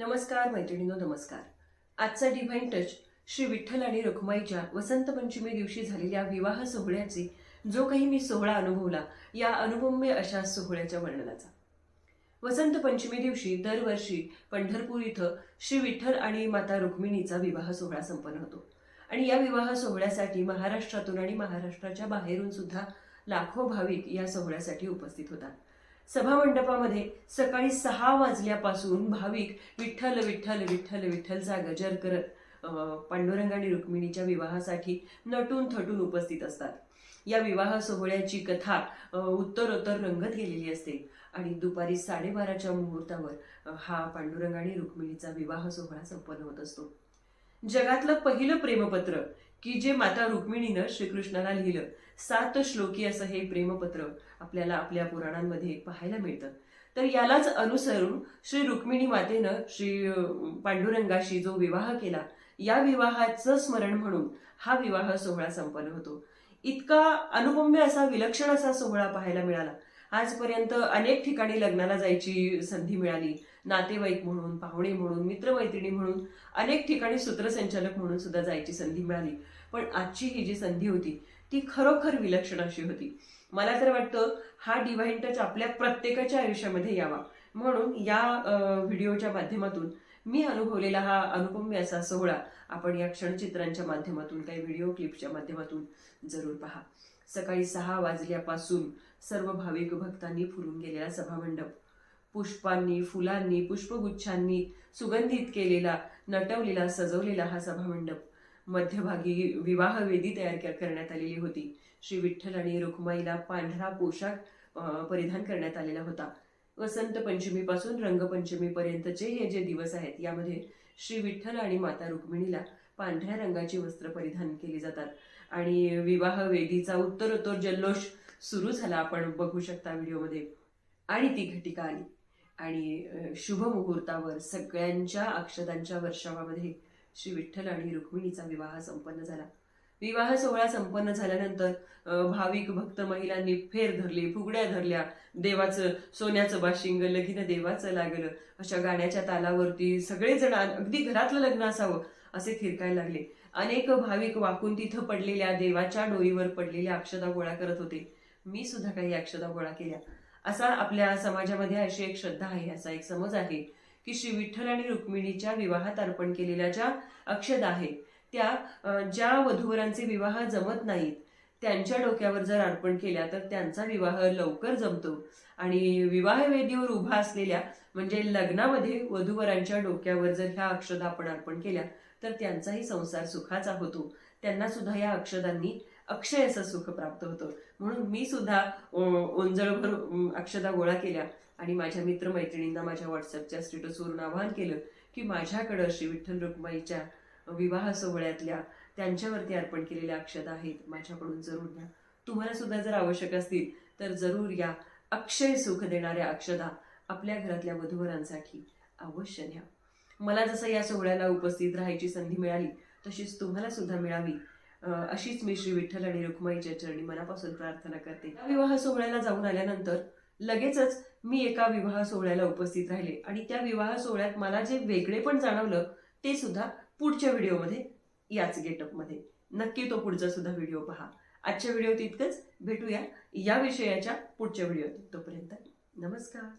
नमस्कार मैत्रिणींनो नमस्कार. आजचा डिव्हाइन टच श्री विठ्ठल आणि रखुमाईच्या वसंत पंचमी दिवशी झालेल्या विवाह सोहळ्याचे जो काही मी सोहळा अनुभवला या अनुभवम्य अशा सोहळ्याच्या वर्णनाचा. वसंत पंचमी दिवशी दरवर्षी पंढरपूर इथं श्री विठ्ठल आणि माता रुक्मिणीचा विवाह सोहळा संपन्न होतो. आणि या विवाह सोहळ्यासाठी महाराष्ट्रातून आणि महाराष्ट्राच्या बाहेरून सुद्धा लाखो भाविक या सोहळ्यासाठी उपस्थित होतात. सभामंडपामध्ये सकाळी सहा वाजल्यापासून भाविक विठ्ठल विठ्ठल विठ्ठल विठ्ठलचा गजर करत अं, पांडुरंग आणि रुक्मिणीच्या विवाहासाठी नटून थटून उपस्थित असतात. या विवाह सोहळ्याची कथा उत्तरोत्तर रंगत गेलेली असते आणि दुपारी साडेबाराच्या मुहूर्तावर हा पांडुरंग आणि रुक्मिणीचा विवाह सोहळा संपन्न होत असतो. जगातलं पहिलं प्रेमपत्र की जे माता रुक्मिणीनं श्रीकृष्णाला लिहिलं. सात श्लोकी असं हे प्रेमपत्र आपल्याला आपल्या पुराणांमध्ये पाहायला मिळतं. तर यालाच अनुसरून श्री रुक्मिणी मातेनं श्री पांडुरंगाशी जो विवाह केला या विवाहाचं स्मरण म्हणून हा विवाह सोहळा संपन्न होतो. इतका अनुपम्य असा विलक्षण असा सोहळा पाहायला मिळाला. आजपर्यंत अनेक ठिकाणी लग्नाला जायची संधी मिळाली. नातेवाईक म्हणून पाहुणे म्हणून मित्रमैत्रिणी म्हणून अनेक ठिकाणी सूत्रसंचालक म्हणून सुद्धा जायची संधी मिळाली. पण आजची ही जी संधी होती ती खरोखर विलक्षण अशी होती. मला तर वाटतं हा डिव्हाइन टच आपल्या प्रत्येकाच्या आयुष्यामध्ये यावा. म्हणून या व्हिडिओच्या माध्यमातून मी अनुभवलेला हा अनुपम्य असा सोहळा आपण या क्षणचित्रांच्या माध्यमातून काही व्हिडिओ क्लिपच्या माध्यमातून जरूर पहा. सकाळी सहा वाजल्यापासून सर्व भाविक भक्तांनी फुलून गेलेला सभामंडप. पुष्पांनी फुलांनी पुष्पगुच्छांनी सुगंधित केलेला नटवलेला सजवलेला हा सभामंडप. मध्यभागी विवाह वेदी तयार करण्यात आलेली होती. श्री विठ्ठल आणि रुक्माईला पांढरा पोशाख परिधान करण्यात आलेला होता. वसंत पंचमीपासून रंगपंचमीपर्यंतचे हे जे दिवस आहेत यामध्ये श्री विठ्ठल आणि माता रुक्मिणीला पांढऱ्या रंगाची वस्त्र परिधान केली जातात. आणि विवाह वेदीचा उत्तरोत्तर जल्लोष सुरू झाला आपण बघू शकता व्हिडिओमध्ये. आणि ती घटिका आली. आणि शुभ मुहूर्तावर सगळ्यांच्या अक्षदांच्या वर्षावामध्ये श्री विठ्ठल आणि रुक्मिणीचा विवाह संपन्न झाला. विवाह सोहळा संपन्न झाल्यानंतर भाविक भक्त महिलांनी फेर धरली फुगड्या धरल्या. देवाचं सोन्याचं बाशिंग लगीन देवाचं लागलं. अशा गाण्याच्या तालावरती सगळेजण अगदी घरातलं लग्न असावं असे थिरकायला लागले. अनेक भाविक वाकून तिथं पडलेल्या देवाच्या डोईवर पडलेल्या अक्षदा गोळा करत होते. मी सुद्धा काही अक्षदा गोळा केल्या. असा आपल्या समाजामध्ये अशी एक श्रद्धा आहे असा एक समज आहे की श्री विठ्ठल आणि रुक्मिणीच्या विवाहात अर्पण केलेल्या ज्या अक्षदा आहेत त्या ज्या वधूवरांचे विवाह जमत नाहीत त्यांच्या डोक्यावर जर अर्पण केल्या तर त्यांचा विवाह लवकर जमतो. आणि विवाह वेदीवर उभा असलेल्या म्हणजे लग्नामध्ये वधूवरांच्या डोक्यावर जर ह्या अक्षदा आपण अर्पण केल्या तर त्यांचाही संसार सुखाचा होतो. त्यांना सुद्धा या अक्षदांनी अक्षय असं सुख प्राप्त होतं. म्हणून मी सुद्धा ओंजळभर अक्षदा गोळा केल्या आणि माझ्या मित्रमैत्रिणींना माझ्या व्हॉट्सअपच्या स्टेटसवरून आवाहन केलं की माझ्याकडं श्री विठ्ठल रुक्माईच्या विवाह सोहळ्यातल्या त्यांच्यावरती अर्पण केलेल्या अक्षदा आहेत. माझ्याकडून जरूर घ्या तुम्हाला सुद्धा जर आवश्यक असतील तर जरूर या अक्षय सुख देणाऱ्या अक्षदा आपल्या घरातल्या वधूवरांसाठी अवश्य न्या मला जसं या सोहळ्याला उपस्थित राहायची संधी मिळाली तशीच तुम्हाला सुद्धा मिळावी. अशीच मी श्री विठ्ठल आणि रुक्माईच्या चरणी मनापासून प्रार्थना करते. या विवाह सोहळ्याला जाऊन आल्यानंतर लगेचच मी एका विवाह सोहळ्याला उपस्थित राहिले. आणि त्या विवाह सोहळ्यात मला जे वेगळे पण जाणवलं ते सुद्धा पुढच्या व्हिडिओमध्ये याच गेटअपमध्ये. नक्की तो पुढचा सुद्धा व्हिडिओ पहा. आजच्या व्हिडिओत इतकंच. भेटूया या विषयाच्या पुढच्या व्हिडिओत. तोपर्यंत नमस्कार.